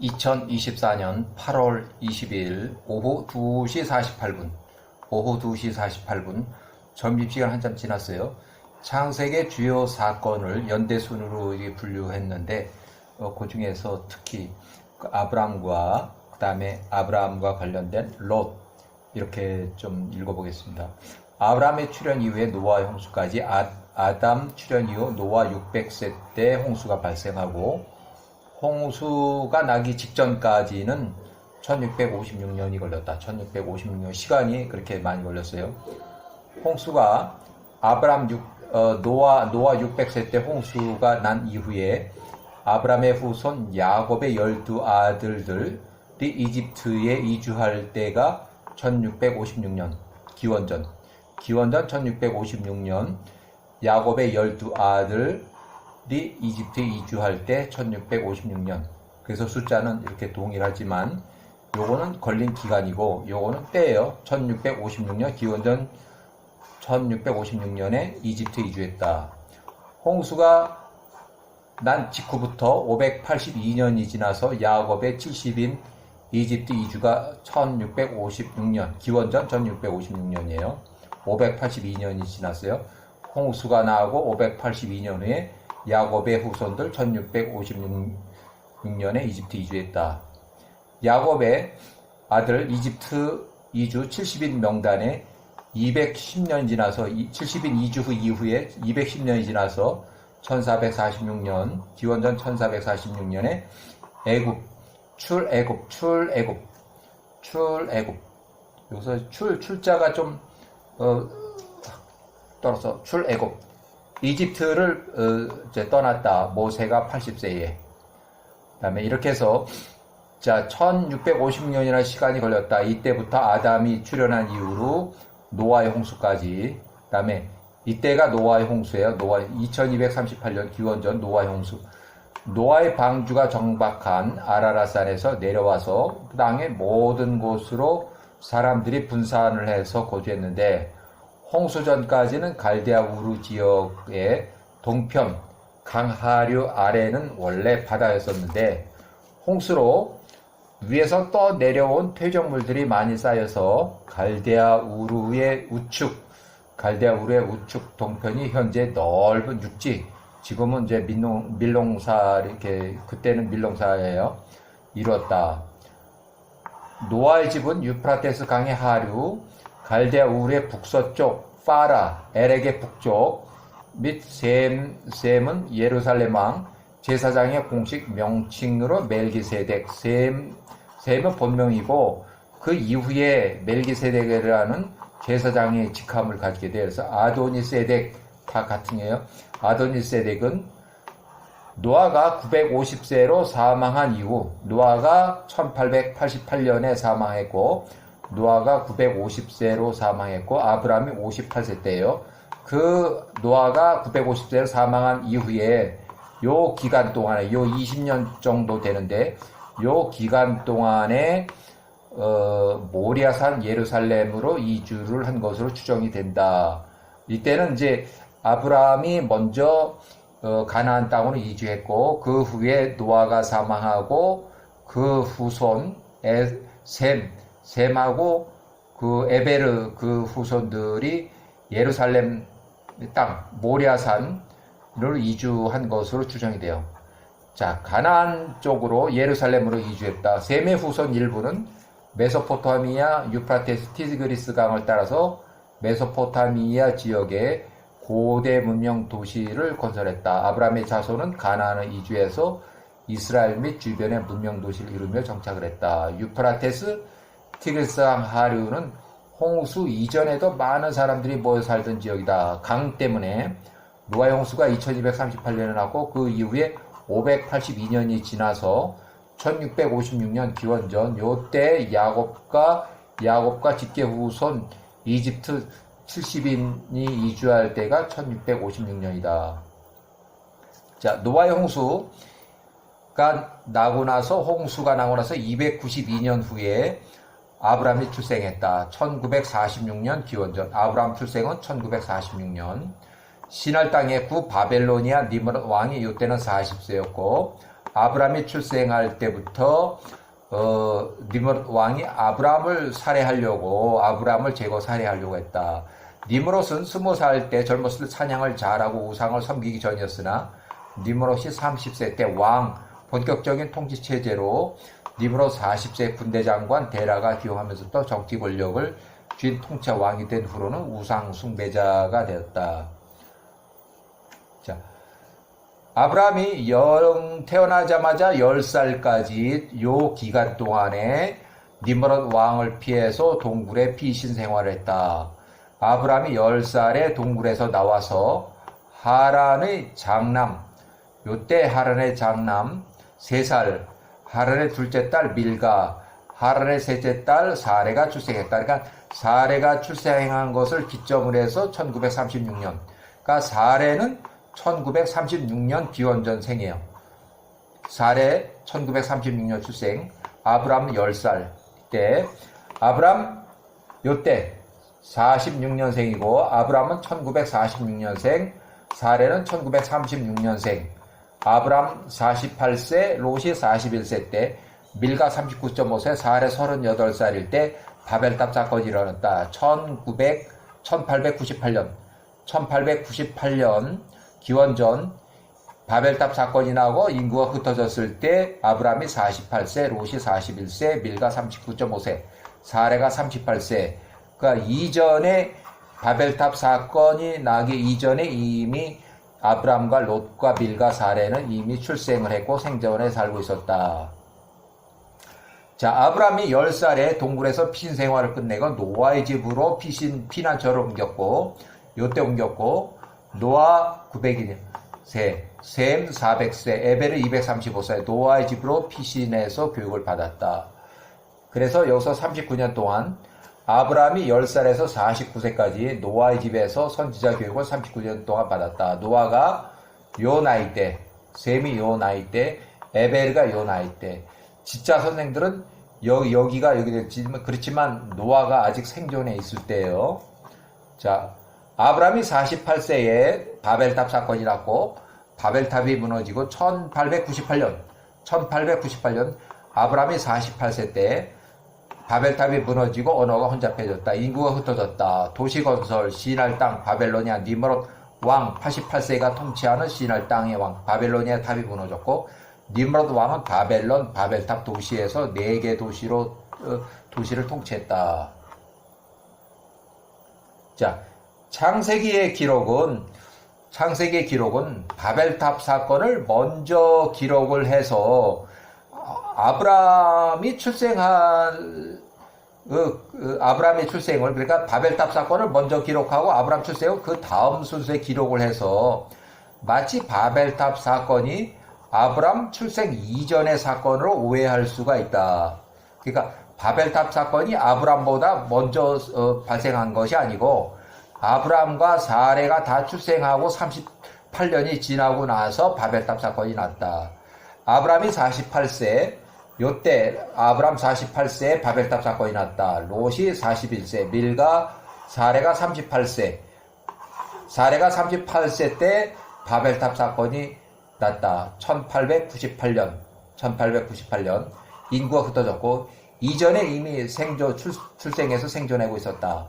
2024년 8월 22일 오후 2시 48분, 오후 2시 48분, 점심시간 한참 지났어요. 창세기 주요 사건을 연대순으로 분류했는데, 어, 그 중에서 특히 그 아브람과, 그 다음에 아브라함과 관련된 롯, 이렇게 좀 읽어보겠습니다. 아브라함의 출현 이후에 노아의 홍수까지 아, 아담 출현 이후 노아 600세 때 홍수가 발생하고 홍수가 나기 직전까지는 1656년이 걸렸다. 1656년 시간이 그렇게 많이 걸렸어요. 홍수가 아브람 6, 어, 노아 노아 600세 때 홍수가 난 이후에 아브람의 후손 야곱의 열두 아들들이 이집트에 이주할 때가 1656년 기원전 기원전 1656년 야곱의 열두 아들 이 이집트에 이주할 때 1656년 그래서 숫자는 이렇게 동일하지만 요거는 걸린 기간이고 요거는 때예요 1656년 기원전 1656년에 이집트에 이주했다 홍수가 난 직후부터 582년이 지나서 야곱의 70인 이집트 이주가 1656년, 기원전 1656년이에요. 582년이 지났어요. 홍수가 나고 582년 후에 야곱의 후손들 1656년에 이집트 이주했다. 야곱의 아들 이집트 이주 70인 명단에 210년 지나서 70인 이주 후 이후에 210년이 지나서 1446년 기원전 1446년에 애굽 출애굽 출애굽 출애굽. 여기서 출 출자가 좀 어, 떨어서 출애굽 이집트를 어, 떠났다. 모세가 80세에. 그다음에 이렇게 해서 자 1650년이나 시간이 걸렸다. 이때부터 아담이 출현한 이후로 노아의 홍수까지. 그다음에 이때가 노아의 홍수예요. 노아 2238년 기원전 노아의 홍수. 노아의 방주가 정박한 아라라산에서 내려와서 그 땅의 모든 곳으로 사람들이 분산을 해서 거주했는데 홍수 전까지는 갈대아 우루 지역의 동편 강하류 아래는 원래 바다였었는데 홍수로 위에서 떠 내려온 퇴적물들이 많이 쌓여서 갈대아 우루의 우측 갈대아 우루의 우측 동편이 현재 넓은 육지 지금은 이제 밀농, 밀농사, 이렇게, 그때는 밀농사예요. 이뤘다. 노아의 집은 유프라테스 강의 하류, 갈대아 우르의 북서쪽, 파라, 에렉의 북쪽, 및 셈, 셈은 예루살렘 왕, 제사장의 공식 명칭으로 멜기세덱, 셈, 셈은 본명이고, 그 이후에 멜기세덱이라는 제사장의 직함을 가지게 되어서 아도니세덱 다 같은이에요. 아도니세덱은 노아가 950세로 사망한 이후 노아가 1888년에 사망했고 노아가 950세로 사망했고 아브라함이 58세 때예요. 그 노아가 950세로 사망한 이후에 요 기간 동안에 요 20년 정도 되는데 요 기간 동안에 어, 모리아산 예루살렘으로 이주를 한 것으로 추정이 된다. 이때는 이제 아브라함이 먼저 어, 가나안 땅으로 이주했고 그 후에 노아가 사망하고 그 후손 에, 셈 셈하고 그 에베르 그 후손들이 예루살렘 땅 모리아산을 이주한 것으로 추정이 돼요. 자 가나안 쪽으로 예루살렘으로 이주했다. 셈의 후손 일부는 메소포타미아 유프라테스 티그리스 강을 따라서 메소포타미아 지역에 고대 문명 도시를 건설했다. 아브라함의 자손은 가나안을 이주해서 이스라엘 및 주변의 문명 도시를 이루며 정착을 했다. 유프라테스 티그리스강 하류는 홍수 이전에도 많은 사람들이 모여 살던 지역이다. 강 때문에 노아의 홍수가 2238년에 났고 그 이후에 582년이 지나서 1656년 기원전 요때 야곱과 야곱과 직계 후손 이집트 70인이 이주할 때가 1656년이다. 자, 노아의 홍수가 나고 나서 홍수가 나고 나서 292년 후에 아브라함이 출생했다. 1946년 기원전. 아브라함 출생은 1946년. 신할 땅의 구 바벨로니아 니므롯 왕이 이때는 40세였고 아브람이 출생할 때부터 어, 니므롯 왕이 아브람을 살해하려고 아브람을 제거 살해하려고 했다. 니므롯은 스무 살 때 젊었을 때 사냥을 잘하고 우상을 섬기기 전이었으나 니므롯이 30세 때 왕 본격적인 통치 체제로 니므롯 40세 군대 장관 데라가 기용하면서부터 정치 권력을 쥔 통치 왕이 된 후로는 우상 숭배자가 되었다. 자, 아브라함이 영 태어나자마자 10살까지 요 기간 동안에 니므롯 왕을 피해서 동굴에 피신 생활을 했다. 아브라함이 10살에 동굴에서 나와서 하란의 장남, 요때 하란의 장남 3살, 하란의 둘째 딸 밀가, 하란의 셋째 딸 사레가 출생했다. 그러니까 사레가 출생한 것을 기점으로 해서 1936년. 그러니까 사레는 1936년 기원전 생이에요. 사레 1936년 출생, 아브람 10살 때, 아브람 요때 46년생이고, 아브람은 1946년생, 사레는 1936년생, 아브람 48세, 롯이 41세 때, 밀가 39.5세, 사레 38살일 때 바벨탑 사건이 일어났다. 1900, 1898년, 1898년 기원전 바벨탑 사건이 나고 인구가 흩어졌을 때 아브람이 48세, 롯이 41세, 밀가 39.5세, 사레가 38세. 그러니까 이전에 바벨탑 사건이 나기 이전에 이미 아브람과 롯과 밀과 사레는 이미 출생을 했고 생존에 살고 있었다. 자, 아브람이 10살에 동굴에서 피신 생활을 끝내고 노아의 집으로 피신 피난처를 옮겼고 요때 옮겼고 노아 900일 세, 셈 400세, 에베르 235세 노아의 집으로 피신해서 교육을 받았다. 그래서 여기서 39년 동안 아브라함이 10살에서 49세까지 노아의 집에서 선지자 교육을 39년 동안 받았다. 노아가 요 나이 때, 셈이 요 나이 때, 에베르가 요 나이 때. 진짜 선생들은 여, 여기가 여기 됐지만 그렇지만 노아가 아직 생존해 있을 때예요. 자, 아브라함이 48세에 바벨탑 사건이 났고 바벨탑이 무너지고 1898년 1898년 아브라함이 48세 때 바벨탑이 무너지고 언어가 혼잡해졌다. 인구가 흩어졌다. 도시 건설, 시날 땅, 바벨로니아, 니므롯 왕 88세가 통치하는 시날 땅의 왕 바벨로니아 탑이 무너졌고 니므롯 왕은 바벨론 바벨탑 도시에서 네 개 도시로 어, 도시를 통치했다. 자, 창세기의 기록은 창세기의 기록은 바벨탑 사건을 먼저 기록을 해서 아브라함이 출생한 그, 그 아브라함의 출생을 그러니까 바벨탑 사건을 먼저 기록하고 아브라함 출생을 그 다음 순서에 기록을 해서 마치 바벨탑 사건이 아브람 출생 이전의 사건으로 오해할 수가 있다. 그러니까 바벨탑 사건이 아브람보다 먼저 어, 발생한 것이 아니고 아브람과 사레가 다 출생하고 38년이 지나고 나서 바벨탑 사건이 났다. 아브람이 48세, 요때 아브람 48세에 바벨탑 사건이 났다. 롯이 41세, 밀가 사레가 38세. 사레가 38세 때 바벨탑 사건이 났다. 1898년, 1898년 인구가 흩어졌고 이전에 이미 생존 출, 출생해서 생존하고 있었다.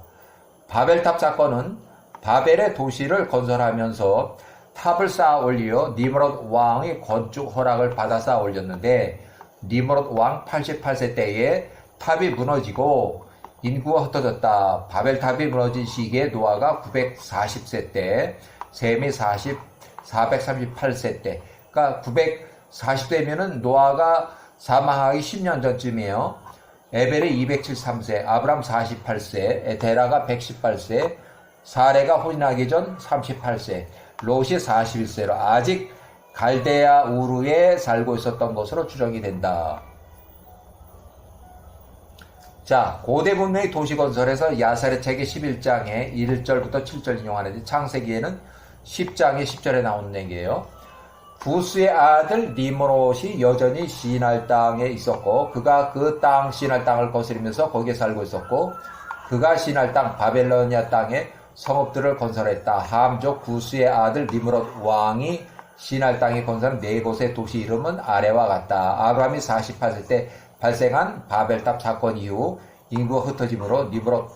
바벨탑 사건은 바벨의 도시를 건설하면서 탑을 쌓아 올려 니므롯 왕의 건축 허락을 받아 쌓아 올렸는데 니므롯 왕 88세 때에 탑이 무너지고 인구가 흩어졌다. 바벨탑이 무너진 시기에 노아가 940세 때, 셈이 40, 438세 때. 그러니까 940세면은 노아가 사망하기 10년 전쯤이에요. 에벨이 273세, 아브람 48세, 에데라가 118세, 사레가 혼인하기 전 38세, 롯이 41세로 아직 갈대아 우르에 살고 있었던 것으로 추정이 된다. 자, 고대 문명의 도시 건설에서 야사의 책의 11장에 1절부터 7절 인용하는데 창세기에는 10장에 10절에 나오는 얘기예요. 부스의 아들 니므롯이 여전히 시날 땅에 있었고 그가 그 땅 시날 땅을 거스리면서 거기에 살고 있었고 그가 시날 땅 바벨로니아 땅에 성읍들을 건설했다. 함족 구스의 아들 니므롯 왕이 시날 땅에 건설한 네 곳의 도시 이름은 아래와 같다. 아브라함이 48세 때 발생한 바벨탑 사건 이후 인구가 흩어짐으로 니브롯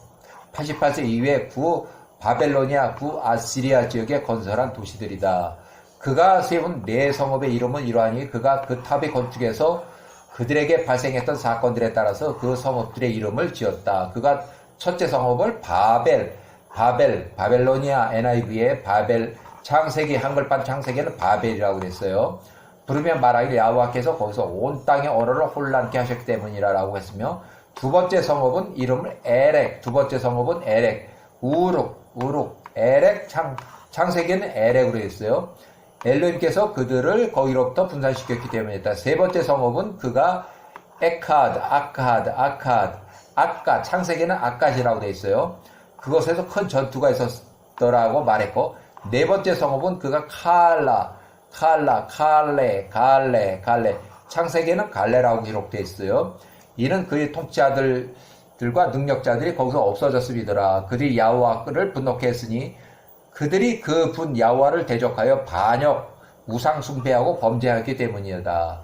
88세 이후에 구 바벨로니아, 구 아시리아 지역에 건설한 도시들이다. 그가 세운 네 성읍의 이름은 이러하니 그가 그 탑의 건축에서 그들에게 발생했던 사건들에 따라서 그 성읍들의 이름을 지었다. 그가 첫째 성읍을 바벨, 바벨, 바벨로니아 NIV의 바벨, 창세기 한글판 창세기는 바벨이라고 그랬어요. 부르면 말하길 야호와께서 거기서 온 땅의 언어를 혼란케 하셨기 때문이라라고 했으며 두 번째 성읍은 이름을 에렉, 두 번째 성읍은 에렉, 우룩, 우룩, 에렉, 창, 창세기는 에렉으로 했어요. 엘로임께서 그들을 거기로부터 분산시켰기 때문이다. 세 번째 성읍은 그가 에카드, 아카드, 아카드, 아까, 창세기는 아까지라고 되어 있어요. 그것에서 큰 전투가 있었더라고 말했고, 네 번째 성읍은 그가 칼라, 칼라, 칼레, 갈레, 갈레, 창세기는 갈레라고 기록되어 있어요. 이는 그의 통치자들과 능력자들이 거기서 없어졌음이더라. 그들이 야호와를 분노케 했으니 그들이 그 분 야호와를 대적하여 반역, 우상 숭배하고 범죄하였기 때문이다.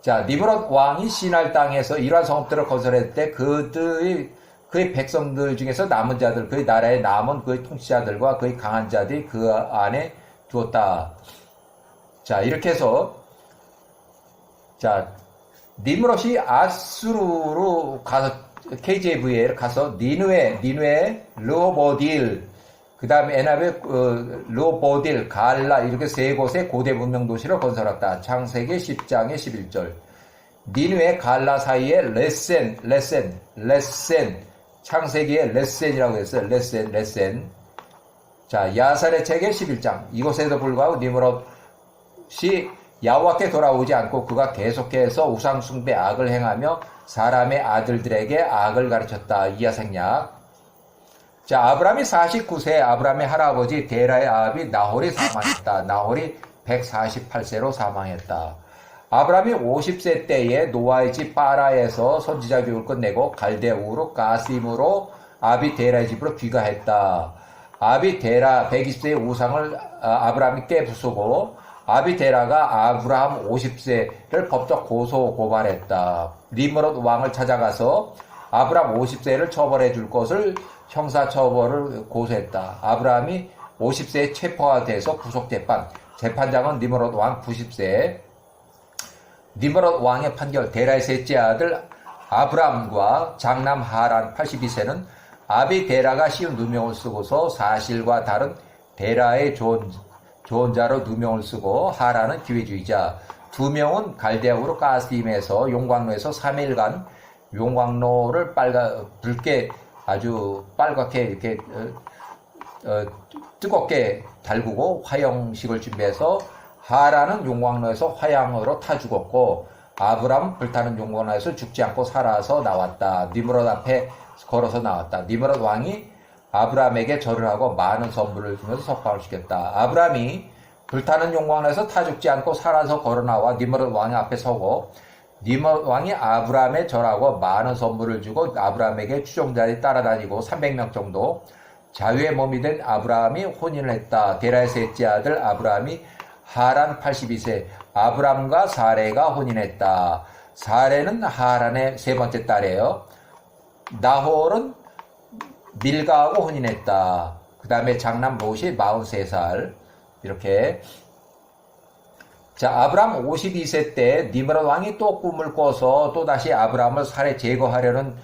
자, 니브롯 왕이 시날 땅에서 이러한 성읍들을 건설했을 때 그들의 그의 백성들 중에서 남은 자들, 그의 나라에 남은 그의 통치자들과 그의 강한 자들이 그 안에 두었다. 자, 이렇게 해서 자, 니므롯이 아수르로 가서 KJV에 가서 니누에, 니누에, 르호보딜, 그 다음에 에나베, 어, 르호보딜, 갈라 이렇게 세 곳의 고대 문명 도시를 건설했다. 창세기 10장의 11절. 니누에 갈라 사이에 레센, 레센, 레센, 창세기에 레센이라고 했어요. 레센, 레센. 자, 야살의 책의 11장. 이곳에도 불구하고 니므롯이 야호와께 돌아오지 않고 그가 계속해서 우상 숭배 악을 행하며 사람의 아들들에게 악을 가르쳤다. 이하생략. 자, 아브라함이 49세 아브라함의 할아버지 데라의 아합이 나홀이 사망했다. 나홀이 148세로 사망했다. 아브라함이 50세 때에 노아의 집 파라에서 선지자 교육을 끝내고 갈대 우로 가심으로 아비 데라의 집으로 귀가했다. 아비 데라 120세의 우상을 아브라함이 깨부수고 아비 데라가 아브라함 50세를 법적 고소 고발했다. 리므롯 왕을 찾아가서 아브라함 50세를 처벌해 줄 것을 형사 처벌을 고소했다. 아브라함이 50세에 체포가 돼서 구속 재판. 재판장은 니므롯 왕 90세. 니므롯 왕의 판결 데라의 셋째 아들 아브라함과 장남 하란 82세는 아비 데라가 씌운 누명을 쓰고서 사실과 다른 데라의 좋은, 좋은 자로 누명을 쓰고 하라는 기회주의자. 두 명은 갈대아우로 가스임에서 용광로에서 3일간 용광로를 빨가 붉게 아주 빨갛게 이렇게 어, 어, 뜨겁게 달구고 화형식을 준비해서 하라는 용광로에서 화양으로 타 죽었고 아브람 불타는 용광로에서 죽지 않고 살아서 나왔다. 니므롯 앞에 걸어서 나왔다. 니므롯 왕이 아브라함에게 절을 하고 많은 선물을 주면서 석방을 시켰다. 아브라함이 불타는 용광로에서 타 죽지 않고 살아서 걸어 나와 니므롯 왕의 앞에 서고 니므롯 왕이 아브라함에 절하고 많은 선물을 주고 아브라함에게 추종자들이 따라다니고 300명 정도 자유의 몸이 된 아브라함이 혼인을 했다. 데라의 셋째 아들 아브라함이 하란 82세 아브람과 사레가 혼인했다. 사레는 하란의 세 번째 딸이에요. 나홀은 밀가하고 혼인했다. 그 다음에 장남 롯이 43살. 이렇게. 자, 아브람 52세 때 니므롯 왕이 또 꿈을 꿔서 또다시 아브람을 살해 제거하려는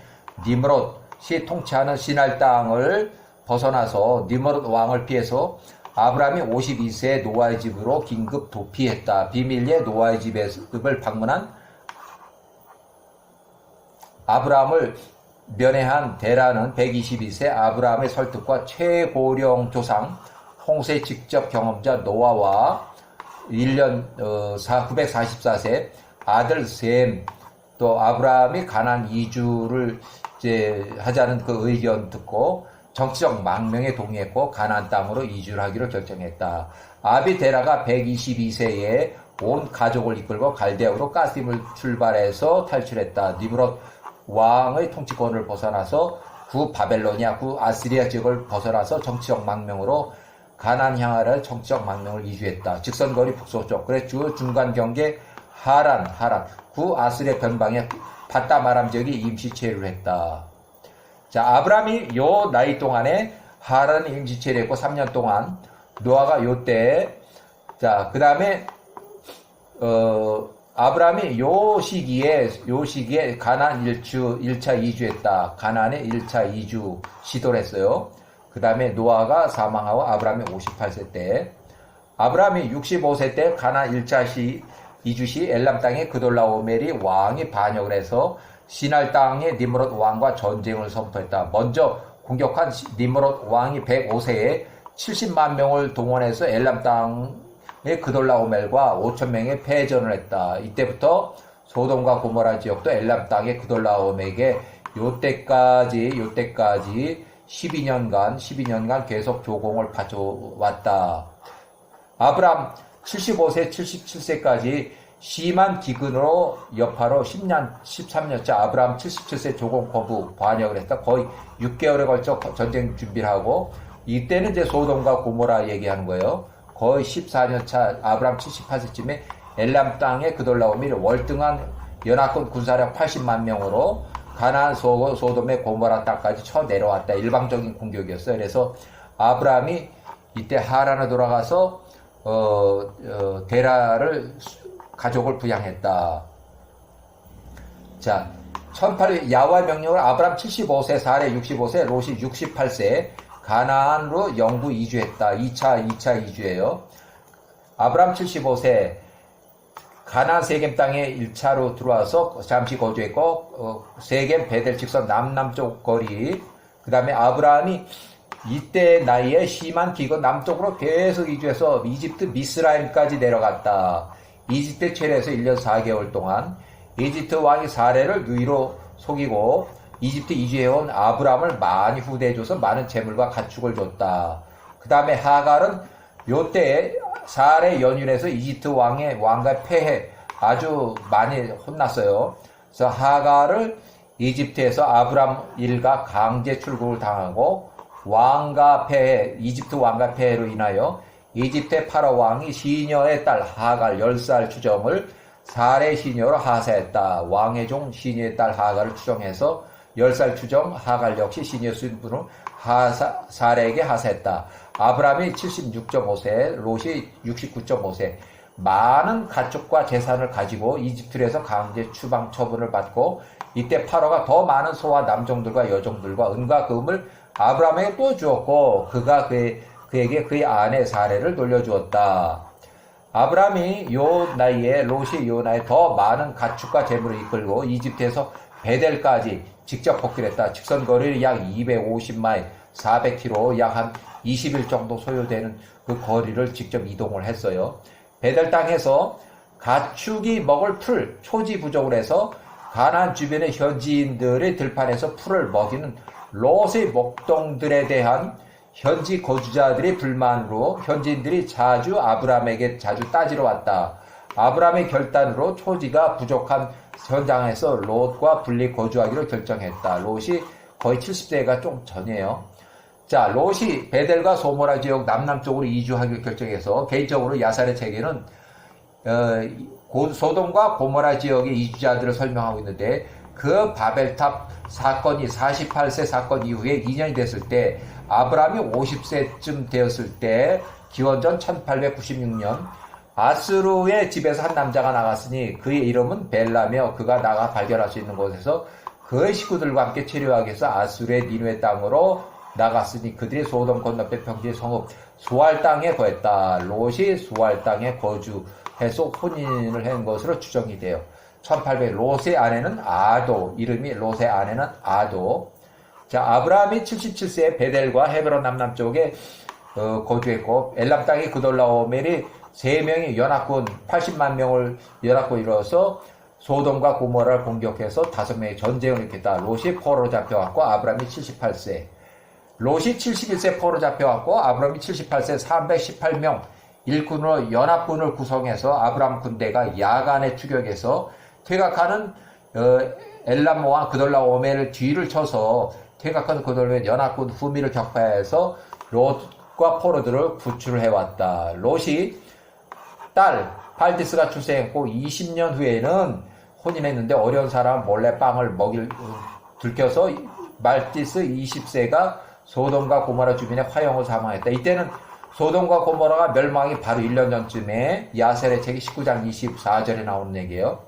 니므롯이 통치하는 시날 땅을 벗어나서 니므롯 왕을 피해서 아브람이 52세 노아의 집으로 긴급 도피했다. 비밀리에 노아의 집을 방문한 아브라함을 면회한 데라는 122세 아브라함의 설득과 최고령 조상 홍세 직접 경험자 노아와 1년 어, 944세 아들 셈 또 아브라함이 가난 이주를 이제 하자는 그 의견 듣고 정치적 망명에 동의했고 가난 땅으로 이주를 하기로 결정했다. 아비 데라가 122세에 온 가족을 이끌고 갈대아우로 가심을 출발해서 탈출했다. 니브롯 왕의 통치권을 벗어나서 구 바벨로니아, 구 아시리아 지역을 벗어나서 정치적 망명으로 가난 향하라 정치적 망명을 이주했다. 직선거리 북서쪽. 그래 주 중간 경계 하란 하란 구 아스레 변방에 바다마람 지역이 임시 체류를 했다. 자 아브라함이 요 나이 동안에 하란 임시 체류했고 3년 동안 노아가 요때 자 그 다음에 어 아브라함이 요 시기에 요 시기에 가난 일주 1차 이주했다. 가난에 1차 이주 시도를 했어요. 그 다음에 노아가 사망하고 아브라함이 58세 때 아브라함이 65세 때 가난 1차 시 이주시 엘람 땅에 그돌라오멜이 왕이 반역을 해서 시날 땅의 니므롯 왕과 전쟁을 선포했다. 먼저 공격한 시- 니므롯 왕이 105세에 70만 명을 동원해서 엘람 땅의 그돌라오멜과 5천 명의 패전을 했다. 이때부터 소돔과 고모라 지역도 엘람 땅의 그돌라오멜에게 요때까지 요때까지 12년간 12년간 계속 조공을 바쳐왔다. 아브람 75세 77세까지 심한 기근으로 여파로 10년 13년째 아브람 77세 조공 거부 반역을 했다. 거의 6개월에 걸쳐 전쟁 준비를 하고 이때는 이제 소돔과 고모라 얘기하는 거예요. 거의 14년차 아브람 78세쯤에 엘람 땅에 그돌라오미 월등한 연합군 군사력 80만 명으로 가나안 소, 소돔의 고모라 땅까지 쳐 내려왔다. 일방적인 공격이었어요. 그래서 아브라함이 이때 하란에 돌아가서 어, 어, 데라를 수- 가족을 부양했다. 자, 1800 야와 명령을 아브람 75세, 사레 65세, 롯이 68세 가나안으로 영부 이주했다. 2차 2차 이주예요. 아브람 75세 가나안 세겜 땅에 1차로 들어와서 잠시 거주했고 어, 세겜 베델 직선 남남쪽 거리 그 다음에 아브라함이 이때 나이에 심한 기근 남쪽으로 계속 이주해서 이집트 미스라임까지 내려갔다. 이집트 체류해서 1년 4개월 동안 이집트 왕이 사례를 누이로 속이고 이집트 이주해온 아브라함을 많이 후대해줘서 많은 재물과 가축을 줬다. 그 다음에 하갈은 요때 사례 연율에서 이집트 왕의 왕과 패해 아주 많이 혼났어요. 그래서 하갈을 이집트에서 아브람 일가 강제 출국을 당하고 왕과 폐해, 이집트 왕과 폐해로 인하여 이집트의 파라 왕이 시녀의 딸 하갈 10살 추정을 사례 시녀로 하사했다. 왕의 종 시녀의 딸 하갈을 추정해서 10살 추정 하갈 역시 시녀 순분을 하사, 사례에게 하사했다. 아브람이 76.5세, 롯이 69.5세. 많은 가축과 재산을 가지고 이집트에서 강제 추방 처분을 받고 이때 파로가 더 많은 소와 남종들과 여종들과 은과 금을 아브라함에게 또 주었고 그가 그의, 그에게 그의 아내 사례를 돌려주었다. 아브라함이 요 나이에 롯이 요 나이에 더 많은 가축과 재물을 이끌고 이집트에서 베델까지 직접 복귀를 했다. 직선 거리를 약 250마일, 400km, 약 한 20일 정도 소요되는 그 거리를 직접 이동을 했어요. 베델 땅에서 가축이 먹을 풀, 초지 부족을 해서 가나안 주변의 현지인들의 들판에서 풀을 먹이는 롯의 목동들에 대한 현지 거주자들의 불만으로 현지인들이 자주 아브라함에게 자주 따지러 왔다. 아브라함의 결단으로 초지가 부족한 현장에서 롯과 분리 거주하기로 결정했다. 롯이 거의 70세가 좀 전이에요. 자, 롯이 베델과 소모라 지역 남남쪽으로 이주하기로 결정해서 개인적으로 야살의 체계는 어, 고- 소돔과 고모라 지역의 이주자들을 설명하고 있는데 그 바벨탑 사건이 48세 사건 이후에 2년이 됐을 때 아브라함이 50세쯤 되었을 때 기원전 1896년 아스루의 집에서 한 남자가 나갔으니 그의 이름은 벨라며 그가 나가 발견할 수 있는 곳에서 그의 식구들과 함께 체류하기 위해서 아스루의 니누의 땅으로 나갔으니 그들이 소돔 건너편 평지의 성읍 수알 땅에 거했다. 롯이 수알 땅에 거주해서 혼인을 한 것으로 추정이 돼요. 1800 롯의 아내는 아도 이름이 롯의 아내는 아도 자 아브라함이 77세에 베델과 헤브론 남남쪽에 어, 거주했고 엘람 땅의 그돌라오멜이 세 명이 연합군 80만 명을 연합군 이뤄서 소돔과 고모라를 공격해서 다섯 명의 전쟁을 일으켰다. 롯이 포로 잡혀왔고 아브라함이 78세 롯이 71세 포로 잡혀왔고 아브라함이 78세 318명 일꾼으로 연합군을 구성해서 아브라함 군대가 야간에 추격해서 퇴각하는 어, 엘람 왕 그돌라 오멜을 뒤를 쳐서 퇴각한 그돌라오멜 연합군 후미를 격파해서 롯 롯과 포로들을 구출해왔다. 롯이 딸 팔디스가 출생했고 20년 후에는 혼인했는데 어려운 사람 몰래 빵을 먹일 어, 들켜서 말디스 20세가 소돔과 고모라 주변의 화형을 사망했다. 이때는 소돔과 고모라가 멸망이 바로 1년 전쯤에 야셀의 책이 19장 24절에 나오는 얘기예요.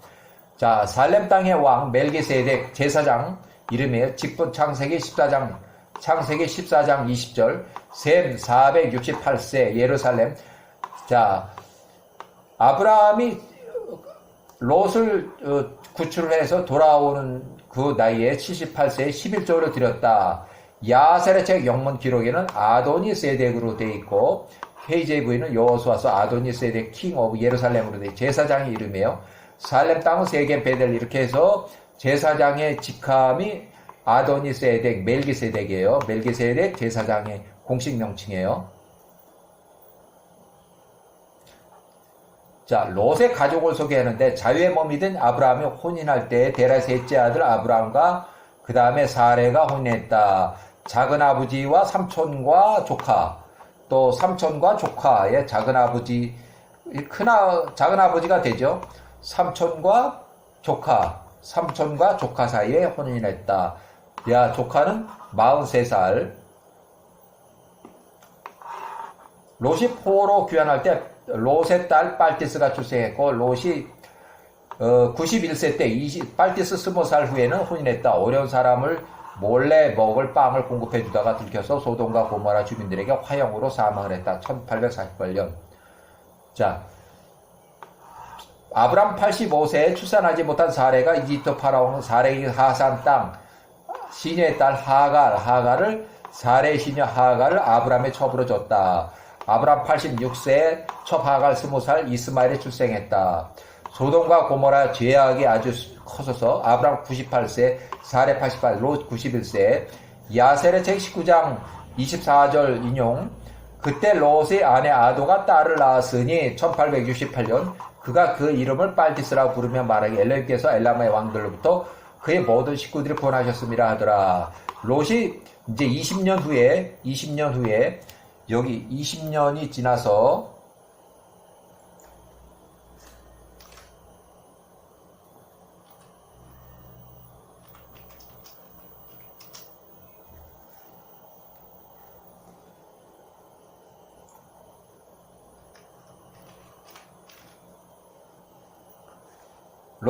자, 살렘 땅의 왕 멜기세덱 제사장 이름이에요. 직분 창세기 14장 창세기 14장 20절 셈 468세 예루살렘 자 아브라함이 롯을 어, 구출해서 돌아오는 그 나이에 78세에 11조를 드렸다. 야셀의 책 영문 기록에는 아도니 세덱으로 돼 있고 KJV는 여호수아서 아도니 세덱 킹 오브 예루살렘으로 돼 제사장의 이름이에요. 살렘 땅은 세겜 베델 이렇게 해서 제사장의 직함이 아도니 세덱 멜기세덱이에요. 멜기세덱 제사장의 공식 명칭이에요. 자, 롯의 가족을 소개하는데 자유의 몸이 된 아브라함이 혼인할 때 데라 셋째 아들 아브라함과 그 다음에 사레가 혼인했다. 작은 아버지와 삼촌과 조카, 또 삼촌과 조카의 작은 아버지, 큰 아, 작은 아버지가 되죠. 삼촌과 조카, 삼촌과 조카 사이에 혼인했다. 야, 조카는 43살. 롯이 포로 귀환할 때 롯의 딸 빨티스가 출생했고 롯이 어, 91세 때 20, 빨티스 20살 후에는 혼인했다. 어려운 사람을 몰래 먹을 빵을 공급해 주다가 들켜서 소돔과 고모라 주민들에게 화형으로 사망을 했다. 1848년. 자, 아브람 85세에 출산하지 못한 사례가 이집트 파라오는 사례의 하산 땅 시녀의 딸 하갈, 하갈을 사례 시녀 하갈을 아브람의 첩으로 줬다. 아브람 86세에 첩 하갈 20살 이스마엘에 출생했다. 소돔과 고모라 죄악이 아주 커서서 아브람 98세, 사례 88, 롯 91세, 야셀의 책 19장 24절 인용 그때 롯의 아내 아도가 딸을 낳았으니 1868년 그가 그 이름을 빨디스라고 부르며 말하기 엘레께서 엘라마의 왕들로부터 그의 모든 식구들이 구원하셨습니다 하더라. 롯이 이제 20년 후에 20년 후에 여기 20년이 지나서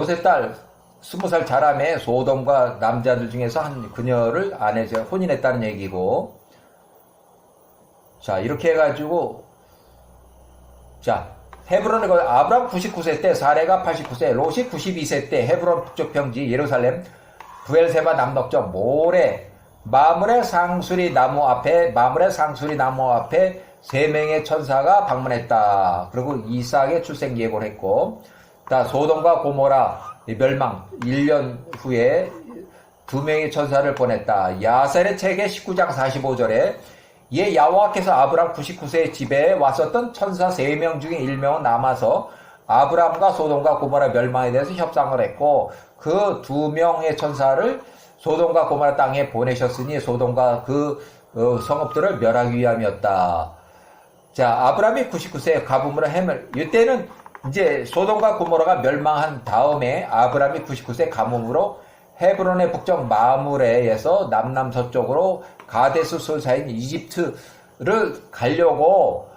롯의 딸 스무 살 자람의 소돔과 남자들 중에서 한 그녀를 아내 제 혼인했다는 얘기고 자 이렇게 해가지고 자 헤브론에 거 아브람 99세 때 사레가 89세 롯이 92세 때 헤브론 북쪽 평지 예루살렘 부엘세바 남덕점 모래 마물의 상수리 나무 앞에 마물의 상수리 나무 앞에 세 명의 천사가 방문했다. 그리고 이삭의 출생 예고를 했고 자, 소돔과 고모라 멸망 1년 후에 두 명의 천사를 보냈다. 야셀의 책의 19장 45절에 예 야호와께서 아브람 99세의 집에 왔었던 천사 3명 중에 1명은 남아서 아브람과 소돔과 고모라 멸망에 대해서 협상을 했고 그 두 명의 천사를 소돔과 고모라 땅에 보내셨으니 소돔과 그 어, 성읍들을 멸하기 위함이었다. 자, 아브람이 99세에 가부므로 해을 이때는 이제 소돔과 고모라가 멸망한 다음에 아브람이 99세 가뭄으로 헤브론의 북쪽 마무레에서 남남 서쪽으로 가데스 소사인 이집트를 가려고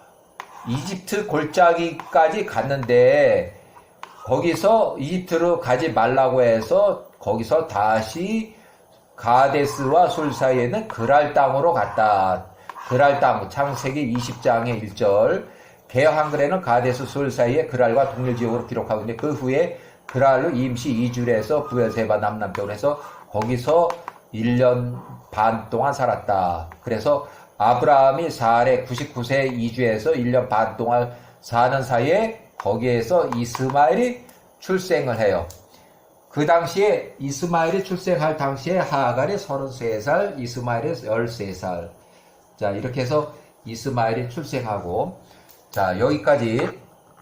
이집트 골짜기까지 갔는데 거기서 이집트로 가지 말라고 해서 거기서 다시 가데스와 술 사이에는 그랄 땅으로 갔다. 그랄 땅 창세기 20장의 1절 개한글에는 가데스 술 사이에 그랄과 동일 지역으로 기록하고 있는데 그 후에 그랄로 임시 이주를 해서 부엘세바 남남쪽으로 해서 거기서 1년 반 동안 살았다. 그래서 아브라함이 사례 99세 이주해서 1년 반 동안 사는 사이에 거기에서 이스마엘이 출생을 해요. 그 당시에 이스마엘이 출생할 당시에 하갈이 33살, 이스마엘이 13살. 자, 이렇게 해서 이스마엘이 출생하고 자, 여기까지